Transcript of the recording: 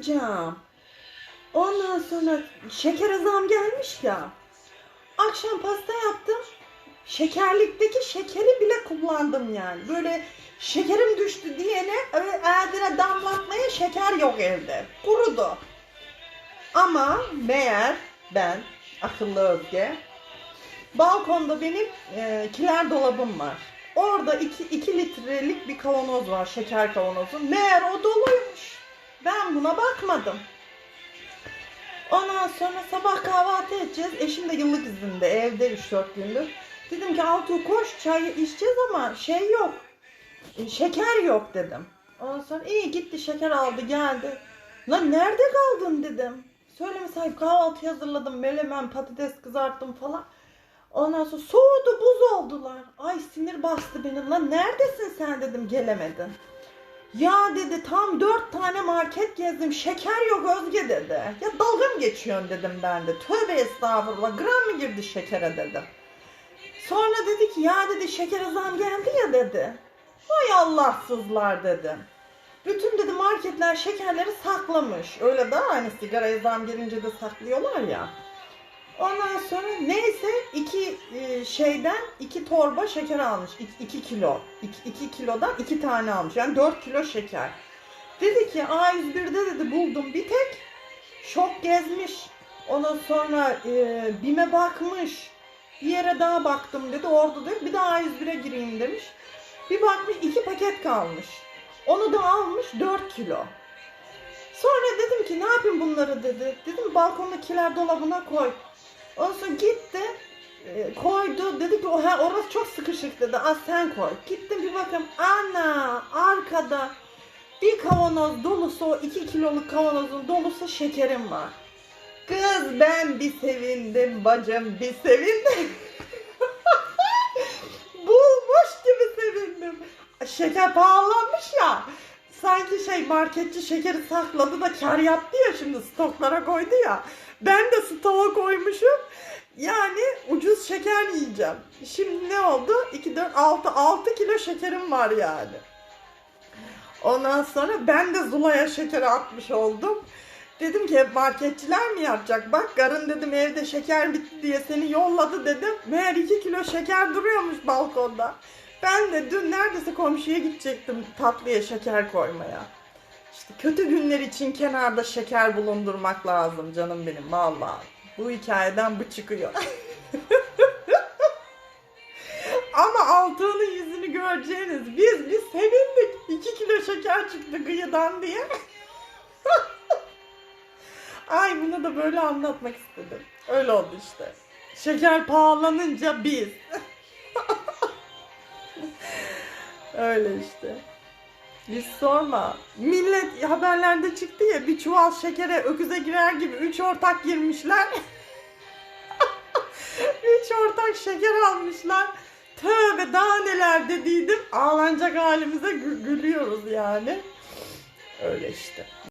anlatacağım. Ondan sonra şekere zam gelmiş ya. Akşam pasta yaptım. Şekerlikteki şekeri bile kullandım yani. Böyle şekerim düştü diyene ağzına damlatmaya şeker yok evde. Kurudu. Ama meğer ben akıllı Özge balkonda benim e, kiler dolabım var. Orada 2 litrelik bir kavanoz var, şeker kavanozu. Meğer o doluymuş. Ben buna bakmadım. Ondan sonra sabah kahvaltı edeceğiz. Eşim de yıllık izinde, evde 3-4 gündür. Dedim ki Altuğ koş çay içeceğiz ama şey yok. e, Şeker yok dedim. Ondan sonra iyi gitti şeker aldı geldi. Lan nerede kaldın dedim. Söyleme sahip kahvaltı hazırladım. Melemen patates kızarttım falan. Ondan sonra soğudu buz oldular. Ay sinir bastı beni. Lan neredesin sen dedim gelemedin. Ya dedi tam dört tane market gezdim. Şeker yok Özge dedi. Ya dalga mı geçiyorsun dedim ben de. Tövbe estağfurullah. Gram mı girdi şekere dedim. Sonra dedi ki ya dedi şekere zam geldi ya dedi. Vay Allahsızlar dedim. Bütün dedi marketler şekerleri saklamış. Öyle daha hani sigaraya zam gelince de saklıyorlar ya. Ondan sonra neyse iki e, şeyden iki torba şeker almış. 2 kilo. 2 kilodan iki tane almış. Yani 4 kilo şeker. Dedi ki A101'de dedi buldum bir tek. Şok gezmiş. Ondan sonra e, BİM'e bakmış. Bir yere daha baktım dedi. Orada diyor bir daha A101'e gireyim demiş. Bir bakmış iki paket kalmış. Onu da almış 4 kilo. Sonra dedim ki ne yapayım bunları dedi. Dedim balkondakiler dolabına koy. Ondan gitti e, koydu dedi ki o ha, orası çok sıkışık dedi az sen koy. Gittim bir bakayım ana arkada bir kavanoz dolusu o 2 kiloluk kavanozun dolusu şekerim var. Kız ben bir sevindim bacım bir sevindim. Bulmuş gibi sevindim. Şeker pahalanmış ya. Sanki şey marketçi şekeri sakladı da kar yaptı ya şimdi stoklara koydu ya. Ben de stoğa koymuşum. Yani ucuz şeker yiyeceğim. Şimdi ne oldu? 2, 4, 6, 6 kilo şekerim var yani. Ondan sonra ben de Zula'ya şeker atmış oldum. Dedim ki hep marketçiler mi yapacak? Bak karın dedim evde şeker bitti diye seni yolladı dedim. Meğer 2 kilo şeker duruyormuş balkonda. Ben de dün neredeyse komşuya gidecektim tatlıya şeker koymaya. İşte kötü günler için kenarda şeker bulundurmak lazım canım benim vallahi. Bu hikayeden bu çıkıyor. Ama Altuğ'un yüzünü göreceğiniz biz biz sevindik. 2 kilo şeker çıktı kıyıdan diye. Ay bunu da böyle anlatmak istedim. Öyle oldu işte. Şeker pahalanınca biz. Öyle işte. Biz sorma. Millet haberlerde çıktı ya bir çuval şekere öküze girer gibi üç ortak girmişler. üç ortak şeker almışlar. Tövbe daha neler dediydim. Ağlanacak halimize gü- gülüyoruz yani. Öyle işte.